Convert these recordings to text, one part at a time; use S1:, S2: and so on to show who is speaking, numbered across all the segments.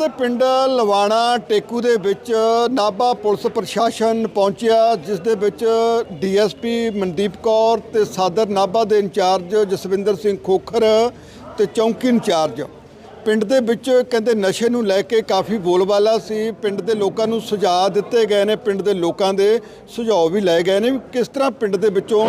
S1: ਤੇ ਪਿੰਡ ਲਵਾਣਾ ਟੇਕੂ ਦੇ ਵਿੱਚ ਨਾਭਾ ਪੁਲਿਸ ਪ੍ਰਸ਼ਾਸਨ ਪਹੁੰਚਿਆ, ਜਿਸ ਦੇ ਵਿੱਚ ਡੀਐਸਪੀ ਮਨਦੀਪ ਕੌਰ ਤੇ ਸਾਦਰ ਨਾਭਾ ਦੇ ਇੰਚਾਰਜ ਜਸਵਿੰਦਰ ਸਿੰਘ ਖੋਖਰ ਤੇ ਚੌਂਕੀ ਇੰਚਾਰਜ। ਪਿੰਡ ਦੇ ਵਿੱਚ ਕਹਿੰਦੇ ਨਸ਼ੇ ਨੂੰ ਲੈ ਕੇ ਕਾਫੀ ਬੋਲਬਾਲਾ ਸੀ। ਪਿੰਡ ਦੇ ਲੋਕਾਂ ਨੂੰ ਸੁਝਾਅ ਦਿੱਤੇ ਗਏ ਨੇ, ਪਿੰਡ ਦੇ ਲੋਕਾਂ ਦੇ ਸੁਝਾਅ ਵੀ ਲਏ ਗਏ ਨੇ ਵੀ ਕਿਸ ਤਰ੍ਹਾਂ ਪਿੰਡ ਦੇ ਵਿੱਚੋਂ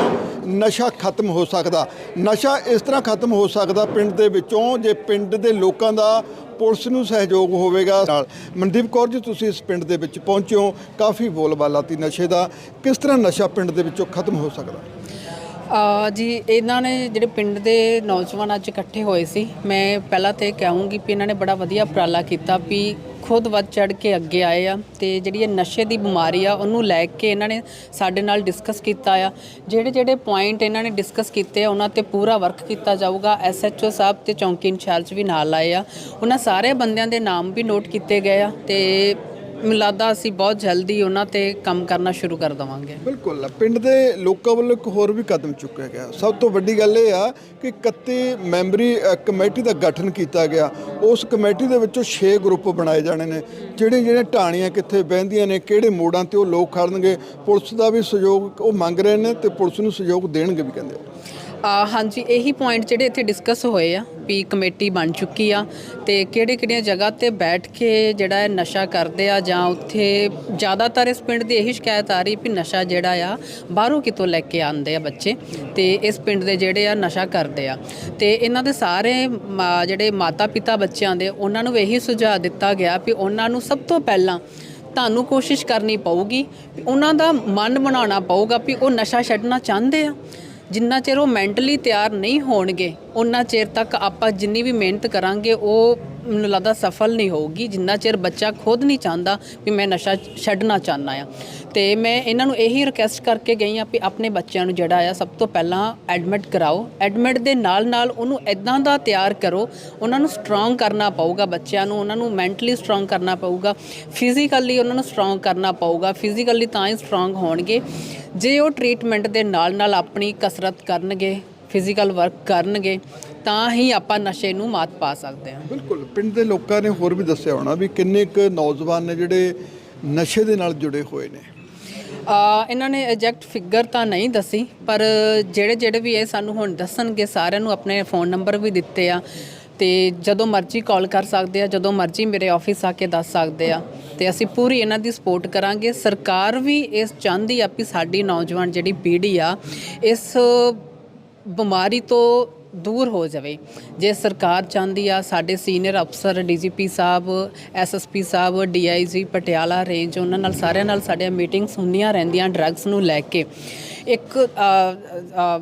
S1: ਨਸ਼ਾ ਖਤਮ ਹੋ ਸਕਦਾ। ਨਸ਼ਾ ਇਸ ਤਰ੍ਹਾਂ ਖਤਮ ਹੋ ਸਕਦਾ ਪਿੰਡ ਦੇ ਵਿੱਚੋਂ ਜੇ ਪਿੰਡ ਦੇ ਲੋਕਾਂ ਦਾ ਪੁਲਿਸ ਨੂੰ ਸਹਿਯੋਗ ਹੋਵੇਗਾ। ਨਾਲ ਮਨਦੀਪ ਕੌਰ ਜੀ, ਤੁਸੀਂ ਇਸ ਪਿੰਡ ਦੇ ਵਿੱਚ ਪਹੁੰਚੇ ਹੋ। ਕਾਫੀ ਬੋਲਬਾਲਾ ਤੀ ਨਸ਼ੇ ਦਾ। ਕਿਸ ਤਰ੍ਹਾਂ ਨਸ਼ਾ ਪਿੰਡ ਦੇ ਵਿੱਚੋਂ ਖਤਮ ਹੋ ਸਕਦਾ?
S2: ਜੀ, ਇਹਨਾਂ ਨੇ ਜਿਹੜੇ ਪਿੰਡ ਦੇ ਨੌਜਵਾਨ ਅੱਜ ਇਕੱਠੇ ਹੋਏ ਸੀ, ਮੈਂ ਪਹਿਲਾਂ ਤੇ ਕਹਾਂਗੀ ਵੀ ਇਹਨਾਂ ਨੇ ਬੜਾ ਵਧੀਆ ਉਪਰਾਲਾ ਕੀਤਾ ਵੀ ਖੁਦ ਵੱਧ ਚੜ ਕੇ ਅੱਗੇ ਆਏ ਆ ਤੇ ਜਿਹੜੀ ਇਹ ਨਸ਼ੇ ਦੀ ਬਿਮਾਰੀ ਆ, ਉਹਨੂੰ ਲੈ ਕੇ ਇਹਨਾਂ ਨੇ ਸਾਡੇ ਨਾਲ ਡਿਸਕਸ ਕੀਤਾ ਆ। ਜਿਹੜੇ ਜਿਹੜੇ ਪੁਆਇੰਟ ਇਹਨਾਂ ਨੇ ਡਿਸਕਸ ਕੀਤੇ ਆ, ਉਹਨਾਂ ਤੇ ਪੂਰਾ ਵਰਕ ਕੀਤਾ ਜਾਊਗਾ। ਐਸਐਚਓ ਸਾਹਿਬ ਤੇ ਚੌਂਕੀ ਇੰਚਾਰਜ ਵੀ ਨਾਲ ਆਏ ਆ। ਉਹਨਾਂ ਸਾਰੇ ਬੰਦਿਆਂ ਦੇ ਨਾਮ ਵੀ ਨੋਟ ਕੀਤੇ ਗਏ ਆ ਤੇ ਮਿਲਾਦਾ ਅਸੀਂ ਬਹੁਤ ਜਲਦੀ ਉਹਨਾਂ ਤੇ ਕੰਮ ਕਰਨਾ ਸ਼ੁਰੂ ਕਰ ਦਵਾਂਗੇ।
S1: ਬਿਲਕੁਲ, ਪਿੰਡ ਦੇ ਲੋਕਾਂ ਵੱਲੋਂ ਇੱਕ ਹੋਰ ਵੀ ਕਦਮ ਚੁੱਕਿਆ ਗਿਆ। ਸਭ ਤੋਂ ਵੱਡੀ ਗੱਲ ਇਹ ਆ ਕਿ 31 ਮੈਂਬਰੀ ਕਮੇਟੀ ਦਾ ਗਠਨ ਕੀਤਾ ਗਿਆ। ਉਸ ਕਮੇਟੀ ਦੇ ਵਿੱਚੋਂ 6 ਗਰੁੱਪ ਬਣਾਏ ਜਾਣੇ ਨੇ। ਜਿਹੜੇ ਜਿਹੜੇ ਢਾਣੀਆਂ ਕਿੱਥੇ ਬਹਿੰਦੀਆਂ ਨੇ, ਕਿਹੜੇ ਮੋੜਾਂ ਤੇ ਉਹ ਲੋਕ ਖੜਨਗੇ, ਪੁਲਿਸ ਦਾ ਵੀ ਸਹਿਯੋਗ ਉਹ ਮੰਗ ਰਹੇ ਨੇ ਤੇ ਪੁਲਿਸ ਨੂੰ ਸਹਿਯੋਗ ਦੇਣਗੇ ਵੀ ਕਹਿੰਦੇ
S2: ਹਾਂਜੀ, ਇਹੀ ਪੁਆਇੰਟ ਜਿਹੜੇ ਇੱਥੇ ਡਿਸਕਸ ਹੋਏ ਆ ਵੀ ਕਮੇਟੀ ਬਣ ਚੁੱਕੀ ਆ ਤੇ ਕਿਹੜੇ ਕਿਹੜੀਆਂ ਜਗ੍ਹਾ ਤੇ ਬੈਠ ਕੇ ਜਿਹੜਾ ਇਹ ਨਸ਼ਾ ਕਰਦੇ ਆ ਜਾਂ ਉੱਥੇ ਜ਼ਿਆਦਾਤਰ ਇਸ ਪਿੰਡ ਦੀ ਇਹੀ ਸ਼ਿਕਾਇਤ ਆ ਰਹੀ ਵੀ ਨਸ਼ਾ ਜਿਹੜਾ ਆ ਬਾਹਰੋਂ ਕਿਤੋਂ ਲੈ ਕੇ ਆਉਂਦੇ ਆ ਬੱਚੇ ਤੇ ਇਸ ਪਿੰਡ ਦੇ ਜਿਹੜੇ ਆ ਨਸ਼ਾ ਕਰਦੇ ਆ। ਤੇ ਇਹਨਾਂ ਦੇ ਸਾਰੇ ਮਾ- ਜਿਹੜੇ ਮਾਤਾ ਪਿਤਾ ਬੱਚਿਆਂ ਦੇ ਉਹਨਾਂ ਨੂੰ ਇਹੀ ਸੁਝਾਅ ਦਿੱਤਾ ਗਿਆ ਵੀ ਉਹਨਾਂ ਨੂੰ ਸਭ ਤੋਂ ਪਹਿਲਾਂ ਤੁਹਾਨੂੰ ਕੋਸ਼ਿਸ਼ ਕਰਨੀ ਪਊਗੀ, ਉਹਨਾਂ ਦਾ ਮਨ ਬਣਾਉਣਾ ਪਊਗਾ ਵੀ ਉਹ ਨਸ਼ਾ ਛੱਡਣਾ ਚਾਹੁੰਦੇ ਆ। ਜਿੰਨਾ ਚਿਰ ਉਹ ਮੈਂਟਲੀ ਤਿਆਰ ਨਹੀਂ ਹੋਣਗੇ, ਉਹਨਾਂ ਚਿਰ ਤੱਕ ਆਪਾਂ ਜਿੰਨੀ ਵੀ ਮਿਹਨਤ ਕਰਾਂਗੇ, ਉਹ ਮੈਨੂੰ ਲੱਗਦਾ ਸਫਲ ਨਹੀਂ ਹੋਊਗੀ, ਜਿੰਨਾ ਚਿਰ ਬੱਚਾ ਖੁਦ ਨਹੀਂ ਚਾਹੁੰਦਾ ਵੀ ਮੈਂ ਨਸ਼ਾ ਛੱਡਣਾ ਚਾਹੁੰਦਾ ਆ। ਤੇ ਮੈਂ ਇਹਨਾਂ ਨੂੰ ਇਹੀ ਰਿਕਵੈਸਟ ਕਰਕੇ ਗਈ ਆ ਵੀ ਆਪਣੇ ਬੱਚਿਆਂ ਨੂੰ ਜਿਹੜਾ ਆ, ਸਭ ਤੋਂ ਪਹਿਲਾਂ ਐਡਮਿਟ ਕਰਾਓ। ਐਡਮਿਟ ਦੇ ਨਾਲ ਨਾਲ ਉਹਨੂੰ ਇਦਾਂ ਦਾ ਤਿਆਰ ਕਰੋ, ਉਹਨਾਂ ਨੂੰ ਸਟਰੋਂਗ ਕਰਨਾ ਪਊਗਾ ਬੱਚਿਆਂ ਨੂੰ, ਉਹਨਾਂ ਨੂੰ ਮੈਂਟਲੀ ਸਟਰੋਂਗ ਕਰਨਾ ਪਊਗਾ ਫਿਜ਼ੀਕਲੀ ਉਹਨਾਂ ਨੂੰ ਸਟਰੋਂਗ ਕਰਨਾ ਪਊਗਾ ਫਿਜ਼ੀਕਲੀ ਤਾਂ ਹੀ ਸਟਰੋਂਗ ਹੋਣਗੇ। ਜੇ ਉਹ ਟ੍ਰੀਟਮੈਂਟ ਦੇ ਨਾਲ ਨਾਲ ਆਪਣੀ ਕਸਰਤ ਕਰਨਗੇ ਫਿਜ਼ੀਕਲ ਵਰਕ ਕਰਨਗੇ ਤਾਂ ਹੀ ਆਪਾਂ ਨਸ਼ੇ ਨੂੰ ਮਾਤ ਪਾ ਸਕਦੇ ਹਾਂ।
S1: ਬਿਲਕੁਲ ਪਿੰਡ ਦੇ ਲੋਕਾਂ ਨੇ ਹੋਰ ਵੀ ਦੱਸਿਆ ਹੋਣਾ ਵੀ ਕਿੰਨੇ ਕੁ ਨੌਜਵਾਨ ਨੇ ਜਿਹੜੇ ਨਸ਼ੇ ਦੇ ਨਾਲ ਜੁੜੇ ਹੋਏ ਨੇ।
S2: ਆ ਇਹਨਾਂ ਨੇ ਐਗਜ਼ੈਕਟ ਫਿਗਰ ਤਾਂ ਨਹੀਂ ਦੱਸੀ ਪਰ ਜਿਹੜੇ ਜਿਹੜੇ ਵੀ ਇਹ ਸਾਨੂੰ ਹੁਣ ਦੱਸਣਗੇ ਸਾਰਿਆਂ ਨੂੰ ਆਪਣੇ ਫੋਨ ਨੰਬਰ ਵੀ ਦਿੱਤੇ ਆ ਤੇ ਜਦੋਂ ਮਰਜ਼ੀ ਕਾਲ ਕਰ ਸਕਦੇ ਆ ਜਦੋਂ ਮਰਜ਼ੀ ਮੇਰੇ ਆਫਿਸ ਆ ਕੇ ਦੱਸ ਸਕਦੇ ਆ ਤੇ ਅਸੀਂ ਪੂਰੀ ਇਹਨਾਂ ਦੀ ਸਪੋਰਟ ਕਰਾਂਗੇ। ਸਰਕਾਰ ਵੀ ਇਸ ਚਾਹੁੰਦੀ ਆ ਵੀ ਸਾਡੀ ਨੌਜਵਾਨ ਜਿਹੜੀ ਪੀੜ੍ਹੀ ਆ ਇਸ ਬਿਮਾਰੀ ਤੋਂ ਦੂਰ ਹੋ ਜਾਵੇ। ਜੇ ਸਰਕਾਰ ਚਾਹੁੰਦੀ ਆ, ਸਾਡੇ ਸੀਨੀਅਰ ਅਫਸਰ ਡੀਜੀਪੀ ਸਾਹਿਬ, ਐਸਐਸਪੀ ਸਾਹਿਬ, ਡੀਆਈਜੀ ਪਟਿਆਲਾ ਰੇਂਜ ਉਹਨਾਂ ਨਾਲ ਸਾਰਿਆਂ ਨਾਲ ਸਾਡੀਆਂ ਮੀਟਿੰਗਸ ਹੁੰਦੀਆਂ ਰਹਿੰਦੀਆਂ ਡਰੱਗਸ ਨੂੰ ਲੈ ਕੇ। ਇੱਕ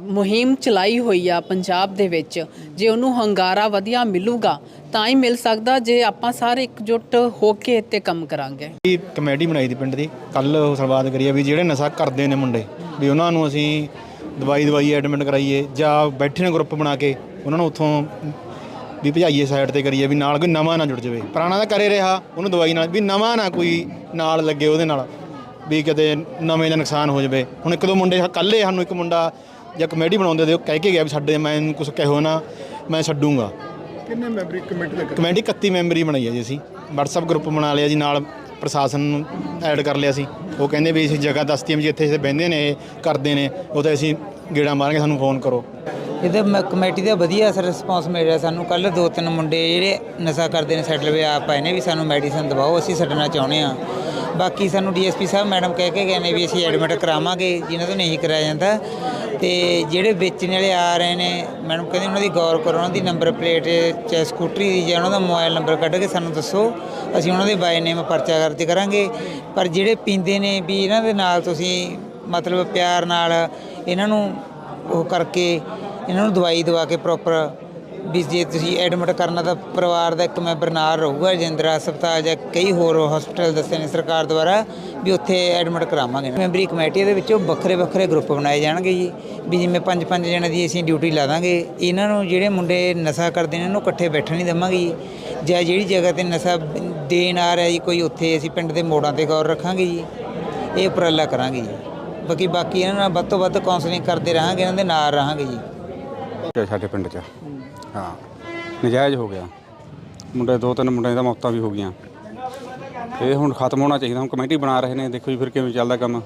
S2: ਮੁਹਿੰਮ ਚਲਾਈ ਹੋਈ ਆ ਪੰਜਾਬ ਦੇ ਵਿੱਚ। ਜੇ ਉਹਨੂੰ ਹੰਗਾਰਾ ਵਧੀਆ ਮਿਲੂਗਾ, ਤਾਂ ਹੀ ਮਿਲ ਸਕਦਾ, ਜੇ ਆਪਾਂ ਸਾਰੇ ਇਕਜੁੱਟ ਹੋ ਕੇ ਇੱਥੇ ਕੰਮ ਕਰਾਂਗੇ।
S3: ਇਹ ਕਮੇਟੀ ਬਣਾਈ ਦੀ ਪਿੰਡ ਦੀ। ਕੱਲ ਉਹ ਸਲਵਾਦ ਵੀ ਜਿਹੜੇ ਨਸ਼ਾ ਕਰਦੇ ਨੇ ਮੁੰਡੇ, ਵੀ ਉਹਨਾਂ ਨੂੰ ਅਸੀਂ ਦਵਾਈ ਦਵਾਈ ਐਡਮਿਟ ਕਰਾਈਏ ਜਾਂ ਬੈਠੇ ਨੇ ਗਰੁੱਪ ਬਣਾ ਕੇ ਉਹਨਾਂ ਨੂੰ ਉੱਥੋਂ ਵੀ ਭਜਾਈਏ ਸਾਈਡ ਤੇ ਕਰੀਏ ਵੀ ਨਾਲ ਕੋਈ ਨਵਾਂ ਨਾ ਜੁੜ ਜਾਵੇ। ਪੁਰਾਣਾ ਤਾਂ ਕਰੇ ਰਿਹਾ ਉਹਨੂੰ ਦਵਾਈ ਨਾਲ ਵੀ ਨਵਾਂ ਨਾ ਕੋਈ ਨਾਲ ਲੱਗੇ ਉਹਦੇ ਨਾਲ ਵੀ ਕਿਤੇ ਨਵੇਂ ਦਾ ਨੁਕਸਾਨ ਹੋ ਜਾਵੇ। ਹੁਣ ਇੱਕ ਦੋ ਮੁੰਡੇ ਕੱਲੇ ਸਾਨੂੰ ਇੱਕ ਮੁੰਡਾ ਜਾਂ ਕਮੇਟੀ ਬਣਾਉਂਦੇ ਤੇ ਉਹ ਕਹਿ ਕੇ ਗਿਆ ਵੀ ਸਾਡੇ ਮੈਂ ਇਹਨੂੰ ਕੁਝ ਕਹੋ ਨਾ ਮੈਂ ਛੱਡੂੰਗਾ।
S1: ਕਿੰਨੇ ਮੈਂਬਰੀ ਕਮੇਟੀ ਦਾ
S3: ਕਮੇਟੀ 31 ਮੈਂਬਰੀ ਬਣਾਈ ਹੈ ਜੀ ਅਸੀਂ। WhatsApp ਗਰੁੱਪ ਬਣਾ ਲਿਆ ਜੀ ਨਾਲ ਪ੍ਰਸ਼ਾਸਨ ਨੂੰ ਐਡ ਕਰ ਲਿਆ ਸੀ। ਉਹ ਕਹਿੰਦੇ ਵੀ ਅਸੀਂ ਜਗ੍ਹਾ ਦੱਸਤੀ ਵੀ ਜਿੱਥੇ ਇੱਥੇ ਬਹਿੰਦੇ ਨੇ ਇਹ ਕਰਦੇ ਨੇ, ਉਹ ਤਾਂ ਅਸੀਂ ਗੇੜਾ ਮਾਰਾਂਗੇ, ਸਾਨੂੰ ਫੋਨ ਕਰੋ।
S4: ਇਹਦੇ ਮ- ਕਮੇਟੀ ਦਾ ਵਧੀਆ ਸਰ ਰਿਸਪੌਂਸ ਮਿਲ ਰਿਹਾ ਸਾਨੂੰ। ਕੱਲ ਦੋ ਤਿੰਨ ਮੁੰਡੇ ਜਿਹੜੇ ਨਸ਼ਾ ਕਰਦੇ ਨੇ ਸੈਟਲ ਵੇ ਆਪ ਆਏ ਨੇ ਵੀ ਸਾਨੂੰ ਮੈਡੀਸਨ ਦਵਾਓ, ਅਸੀਂ ਛੱਡਣਾ ਚਾਹੁੰਦੇ ਆ ਬਾਕੀ ਸਾਨੂੰ ਡੀਐਸਪੀ ਸਾਹਿਬ ਮੈਡਮ ਕਹਿ ਕੇ ਗਏ ਨੇ ਵੀ ਅਸੀਂ ਐਡਮਿਟ ਕਰਾਵਾਂਗੇ, ਜਿਨ੍ਹਾਂ ਤੋਂ ਨਹੀਂ ਕਰਾਇਆ ਜਾਂਦਾ। ਤੇ ਜਿਹੜੇ ਵੇਚਣ ਵਾਲੇ ਆ ਰਹੇ ਨੇ, ਮੈਡਮ ਕਹਿੰਦੇ ਉਹਨਾਂ ਦੀ ਗੌਰ ਕਰੋ, ਉਹਨਾਂ ਦੀ ਨੰਬਰ ਪਲੇਟ ਚਾਹੇ ਸਕੂਟਰੀ ਦੀ ਜਾਂ ਉਹਨਾਂ ਦਾ ਮੋਬਾਈਲ ਨੰਬਰ ਕੱਢ ਕੇ ਸਾਨੂੰ ਦੱਸੋ, ਅਸੀਂ ਉਹਨਾਂ ਦੇ ਬਾਈ ਨੇਮ ਪਰਚਾ ਦਰਜ ਕਰਾਂਗੇ। ਪਰ ਜਿਹੜੇ ਪੀਂਦੇ ਨੇ ਵੀ ਇਹਨਾਂ ਦੇ ਨਾਲ ਤੁਸੀਂ ਮਤਲਬ ਪਿਆਰ ਨਾਲ ਇਹਨਾਂ ਨੂੰ ਉਹ ਕਰਕੇ, ਇਹਨਾਂ ਨੂੰ ਦਵਾਈ ਦਵਾ ਕੇ ਪ੍ਰੋਪਰ ਵੀ ਜੇ ਤੁਸੀਂ ਐਡਮਿਟ ਕਰਨਾ ਤਾਂ ਪਰਿਵਾਰ ਦਾ ਇੱਕ ਮੈਂਬਰ ਨਾਲ ਰਹੂਗਾ ਰਜਿੰਦਰਾ ਹਸਪਤਾਲ ਜਾਂ ਕਈ ਹੋਰ ਹਸਪਤਾਲ ਦੱਸੇ ਨੇ ਸਰਕਾਰ ਦੁਆਰਾ ਵੀ ਉੱਥੇ ਐਡਮਿਟ ਕਰਾਵਾਂਗੇ। ਮੈਂਬਰੀ ਕਮੇਟੀ ਦੇ ਵਿੱਚੋਂ ਵੱਖਰੇ ਵੱਖਰੇ ਗਰੁੱਪ ਬਣਾਏ ਜਾਣਗੇ ਜੀ। ਵੀ ਜਿਵੇਂ ਪੰਜ ਪੰਜ ਜਣਿਆਂ ਦੀ ਅਸੀਂ ਡਿਊਟੀ ਲਾ ਦਾਂਗੇ। ਇਹਨਾਂ ਨੂੰ ਜਿਹੜੇ ਮੁੰਡੇ ਨਸ਼ਾ ਕਰਦੇ ਨੇ ਇਹਨਾਂ ਨੂੰ ਇਕੱਠੇ ਬੈਠਣ ਨਹੀਂ ਦੇਵਾਂਗੇ ਜੀ। ਜਾਂ ਜਿਹੜੀ ਜਗ੍ਹਾ ਤੇ ਨਸ਼ਾ ਦੇਣ ਆ ਰਿਹਾ ਜੀ, ਕੋਈ ਉੱਥੇ ਅਸੀਂ ਪਿੰਡ ਦੇ ਮੋੜਾਂ ਤੇ ਗੌਰ ਰੱਖਾਂਗੇ ਜੀ। ਇਹ ਉਪਰਾਲਾ ਕਰਾਂਗੇ ਜੀ। ਬਾਕੀ ਬਾਕੀ ਇਹਨਾਂ ਨਾਲ ਵੱਧ ਤੋਂ ਵੱਧ ਕਾਉਂਸਲਿੰਗ ਕਰਦੇ ਰਹਾਂਗੇ, ਇਹਨਾਂ ਦੇ ਨਾਲ ਰਹਾਂਗੇ ਜੀ।
S5: ਤੇ ਸਾਡੇ ਪਿੰਡ 'ਚ। ਹਾਂ। ਨਜਾਇਜ਼ ਹੋ ਗਿਆ। ਮੁੰਡੇ, ਦੋ ਤਿੰਨ ਮੁੰਡਿਆਂ ਦਾ ਮੌਤਾਂ ਵੀ ਹੋ ਗਈਆਂ। ਇਹ ਹੁਣ ਖਤਮ ਹੋਣਾ ਚਾਹੀਦਾ। ਹੁਣ ਕਮੇਟੀ ਬਣਾ ਰਹੇ ਨੇ। ਦੇਖੋ ਜੀ ਫਿਰ ਕਿਵੇਂ ਚੱਲਦਾ ਕੰਮ।